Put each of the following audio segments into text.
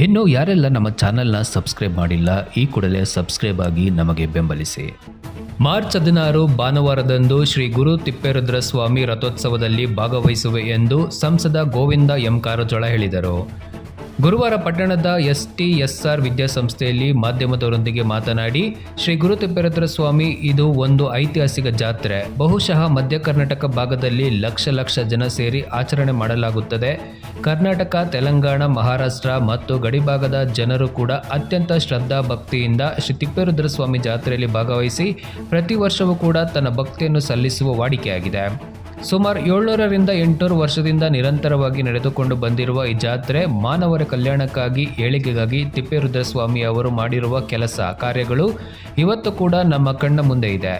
ಇನ್ನು ಯಾರೆಲ್ಲ ನಮ್ಮ ಚಾನೆಲ್ನ ಸಬ್ಸ್ಕ್ರೈಬ್ ಮಾಡಿಲ್ಲ, ಈ ಕೂಡಲೇ ಸಬ್ಸ್ಕ್ರೈಬ್ ಆಗಿ ನಮಗೆ ಬೆಂಬಲಿಸಿ. ಮಾರ್ಚ್ ಹದಿನಾರು ಭಾನುವಾರದಂದು ಶ್ರೀ ಗುರು ತಿಪ್ಪೇರುದ್ರ ಸ್ವಾಮಿ ರಥೋತ್ಸವದಲ್ಲಿ ಭಾಗವಹಿಸುವೆ ಎಂದು ಸಂಸದ ಗೋವಿಂದ ಎಂ ಕಾರಜೋಳ ಹೇಳಿದರು. ಗುರುವಾರ ಪಟ್ಟಣದ ಎಸ್ ಟಿ ಎಸ್ ಆರ್ ವಿದ್ಯಾಸಂಸ್ಥೆಯಲ್ಲಿ ಮಾಧ್ಯಮದವರೊಂದಿಗೆ ಮಾತನಾಡಿ, ಶ್ರೀ ಗುರು ತಿಪ್ಪೇರುದ್ರ ಸ್ವಾಮಿ ಇದು ಒಂದು ಐತಿಹಾಸಿಕ ಜಾತ್ರೆ. ಬಹುಶಃ ಮಧ್ಯ ಕರ್ನಾಟಕ ಭಾಗದಲ್ಲಿ ಲಕ್ಷ ಲಕ್ಷ ಜನ ಸೇರಿ ಆಚರಣೆ ಮಾಡಲಾಗುತ್ತದೆ. ಕರ್ನಾಟಕ, ತೆಲಂಗಾಣ, ಮಹಾರಾಷ್ಟ್ರ ಮತ್ತು ಗಡಿಭಾಗದ ಜನರು ಕೂಡ ಅತ್ಯಂತ ಶ್ರದ್ಧಾ ಭಕ್ತಿಯಿಂದ ಶ್ರೀ ತಿಪ್ಪೇರುದ್ರ ಸ್ವಾಮಿ ಜಾತ್ರೆಯಲ್ಲಿ ಭಾಗವಹಿಸಿ ಪ್ರತಿ ವರ್ಷವೂ ಕೂಡ ತನ್ನ ಭಕ್ತಿಯನ್ನು ಸಲ್ಲಿಸುವ ವಾಡಿಕೆಯಾಗಿದೆ. ಸುಮಾರು ಏಳ್ನೂರರಿಂದ ಎಂಟುನೂರು ವರ್ಷದಿಂದ ನಿರಂತರವಾಗಿ ನಡೆದುಕೊಂಡು ಬಂದಿರುವ ಈ ಜಾತ್ರೆ ಮಾನವರ ಕಲ್ಯಾಣಕ್ಕಾಗಿ, ಏಳಿಗೆಗಾಗಿ ತಿಪ್ಪೇರುದ್ರಸ್ವಾಮಿ ಅವರು ಮಾಡಿರುವ ಕೆಲಸ, ಕಾರ್ಯಗಳು ಇವತ್ತು ಕೂಡ ನಮ್ಮ ಕಣ್ಣ ಮುಂದೆ ಇದೆ.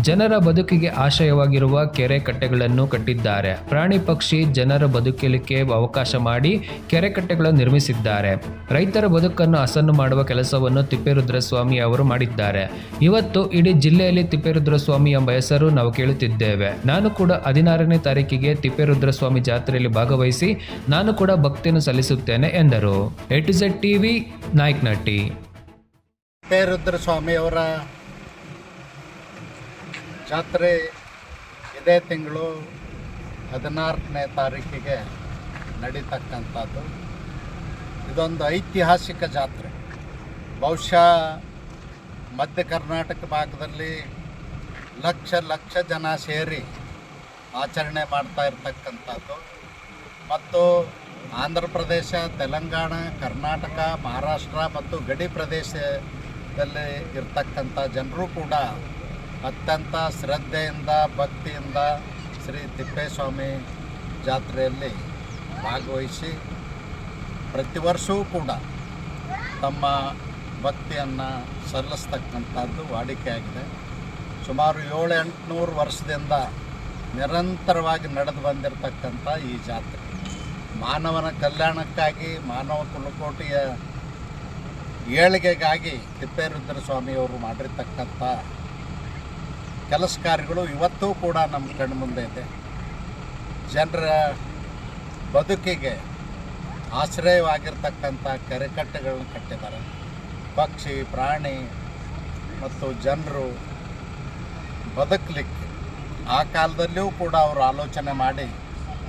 ಜನರ ಬದುಕಿಗೆ ಆಶಯವಾಗಿರುವ ಕೆರೆ ಕಟ್ಟೆಗಳನ್ನು ಕಟ್ಟಿದ್ದಾರೆ. ಪ್ರಾಣಿ ಪಕ್ಷಿ ಜನರ ಬದುಕಲಿಕ್ಕೆ ಅವಕಾಶ ಮಾಡಿ ಕೆರೆ ಕಟ್ಟೆಗಳನ್ನು ನಿರ್ಮಿಸಿದ್ದಾರೆ. ರೈತರ ಬದುಕನ್ನು ಹಸನು ಮಾಡುವ ಕೆಲಸವನ್ನು ತಿಪ್ಪೇರುದ್ರಸ್ವಾಮಿ ಅವರು ಮಾಡಿದ್ದಾರೆ. ಇವತ್ತು ಇಡೀ ಜಿಲ್ಲೆಯಲ್ಲಿ ತಿಪ್ಪೇರುದ್ರಸ್ವಾಮಿ ಎಂಬ ಹೆಸರು ನಾವು ಕೇಳುತ್ತಿದ್ದೇವೆ. ನಾನು ಕೂಡ ಹದಿನಾರನೇ ತಾರೀಕಿಗೆ ತಿಪ್ಪೇರುದ್ರಸ್ವಾಮಿ ಜಾತ್ರೆಯಲ್ಲಿ ಭಾಗವಹಿಸಿ ನಾನು ಕೂಡ ಭಕ್ತಿಯನ್ನು ಸಲ್ಲಿಸುತ್ತೇನೆ ಎಂದರು. ಎ ಟು ಝೆಡ್ ಟಿವಿ ನಾಯ್ಕನಟ್ಟಿ ತಿಪ್ಪೇರುದ್ರ ಸ್ವಾಮಿಯವರ ಜಾತ್ರೆ ಇದೇ ತಿಂಗಳು ಹದಿನಾಲ್ಕನೇ ತಾರೀಕಿಗೆ ನಡೀತಕ್ಕಂಥದ್ದು. ಇದೊಂದು ಐತಿಹಾಸಿಕ ಜಾತ್ರೆ. ಬಹುಶಃ ಮಧ್ಯ ಕರ್ನಾಟಕ ಭಾಗದಲ್ಲಿ ಲಕ್ಷ ಲಕ್ಷ ಜನ ಸೇರಿ ಆಚರಣೆ ಮಾಡ್ತಾ ಇರ್ತಕ್ಕಂಥದ್ದು. ಮತ್ತು ಆಂಧ್ರ ಪ್ರದೇಶ, ತೆಲಂಗಾಣ, ಕರ್ನಾಟಕ, ಮಹಾರಾಷ್ಟ್ರ ಮತ್ತು ಗಡಿ ಪ್ರದೇಶದಲ್ಲಿ ಇರ್ತಕ್ಕಂಥ ಜನರು ಕೂಡ ಅತ್ಯಂತ ಶ್ರದ್ಧೆಯಿಂದ, ಭಕ್ತಿಯಿಂದ ಶ್ರೀ ತಿಪ್ಪೇಸ್ವಾಮಿ ಜಾತ್ರೆಯಲ್ಲಿ ಭಾಗವಹಿಸಿ ಪ್ರತಿ ವರ್ಷವೂ ಕೂಡ ತಮ್ಮ ಭಕ್ತಿಯನ್ನು ಸಲ್ಲಿಸ್ತಕ್ಕಂಥದ್ದು ವಾಡಿಕೆಯಾಗಿದೆ. ಸುಮಾರು ಏಳು ಎಂಟುನೂರು ವರ್ಷದಿಂದ ನಿರಂತರವಾಗಿ ನಡೆದು ಬಂದಿರತಕ್ಕಂಥ ಈ ಜಾತ್ರೆ. ಮಾನವನ ಕಲ್ಯಾಣಕ್ಕಾಗಿ, ಮಾನವ ಕುಲಕೋಟಿಯ ಏಳಿಗೆಗಾಗಿ ತಿಪ್ಪೇರುದ್ರ ಸ್ವಾಮಿಯವರು ಮಾಡಿರ್ತಕ್ಕಂಥ ಕೆಲಸ ಕಾರ್ಯಗಳು ಇವತ್ತೂ ಕೂಡ ನಮ್ಮ ಕಣ್ಣು ಮುಂದೆ ಇದೆ. ಜನರ ಬದುಕಿಗೆ ಆಶ್ರಯವಾಗಿರ್ತಕ್ಕಂಥ ಕೆರೆಕಟ್ಟೆಗಳನ್ನ ಕಟ್ಟಿದ್ದಾರೆ. ಪಕ್ಷಿ, ಪ್ರಾಣಿ ಮತ್ತು ಜನರು ಬದುಕಲಿಕ್ಕೆ ಆ ಕಾಲದಲ್ಲಿಯೂ ಕೂಡ ಅವರು ಆಲೋಚನೆ ಮಾಡಿ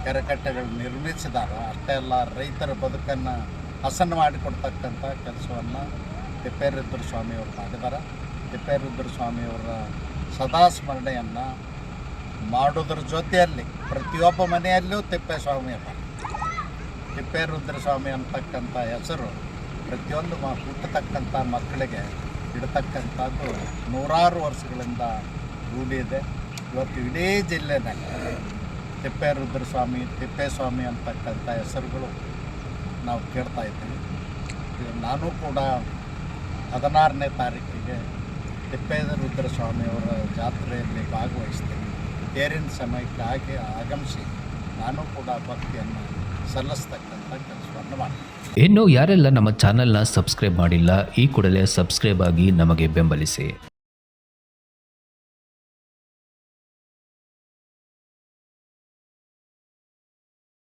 ಕೆರೆಕಟ್ಟೆಗಳು ನಿರ್ಮಿಸಿದ್ದಾರೆ. ಅಷ್ಟೇ ಅಲ್ಲ, ರೈತರ ಬದುಕನ್ನು ಹಸನ ಮಾಡಿಕೊಡ್ತಕ್ಕಂಥ ಕೆಲಸವನ್ನು ತಿಪ್ಪೇರುದ್ರ ಸ್ವಾಮಿಯವರು ಮಾಡಿದ್ದಾರೆ. ತಿಪ್ಪೇರುದ್ರ ಸ್ವಾಮಿಯವರ ಸದಾ ಸ್ಮರಣೆಯನ್ನು ಮಾಡೋದ್ರ ಜೊತೆಯಲ್ಲಿ ಪ್ರತಿಯೊಬ್ಬ ಮನೆಯಲ್ಲೂ ತಿಪ್ಪೇಸ್ವಾಮಿ ಅದ. ತಿಪ್ಪೇರುದ್ರ ಸ್ವಾಮಿ ಅಂತಕ್ಕಂಥ ಹೆಸರು ಪ್ರತಿಯೊಂದು ಮ, ಹುಟ್ಟತಕ್ಕಂಥ ಮಕ್ಕಳಿಗೆ ಇಡತಕ್ಕಂಥದ್ದು ನೂರಾರು ವರ್ಷಗಳಿಂದ ರೂಢಿದೆ ಇವತ್ತು ಇಡೀ ಜಿಲ್ಲೆನಲ್ಲಿ ತಿಪ್ಪೇರುದ್ರ ಸ್ವಾಮಿ ತಿಪ್ಪೇಸ್ವಾಮಿ ಅಂತಕ್ಕಂಥ ಹೆಸರುಗಳು ನಾವು ಕೇಳ್ತಾ ಇದ್ದೀವಿ. ನಾನು ಕೂಡ ಹದಿನಾರನೇ ತಾರೀಕಿಗೆ ತಿಪ್ಪೇರುದ್ರ ಸ್ವಾಮಿಯವರ ಜಾತ್ರೆಯಲ್ಲಿ ಭಾಗವಹಿಸ್ತೇನೆ ತೇರಿನ ಸಮಯಕ್ಕಾಗಿ ಆಗಮಿಸಿ ನಾನು ಕೂಡ ಭಕ್ತಿಯನ್ನು ಸಲ್ಲಿಸ್ತಕ್ಕಂಥ ಕೆಲಸವನ್ನು ಮಾಡ್ತೀನಿ. ಇನ್ನು ಯಾರೆಲ್ಲ ನಮ್ಮ ಚಾನೆಲ್ನ ಸಬ್ಸ್ಕ್ರೈಬ್ ಮಾಡಿಲ್ಲ, ಈ ಕೂಡಲೇ ಸಬ್ಸ್ಕ್ರೈಬ್ ಆಗಿ ನಮಗೆ ಬೆಂಬಲಿಸಿ.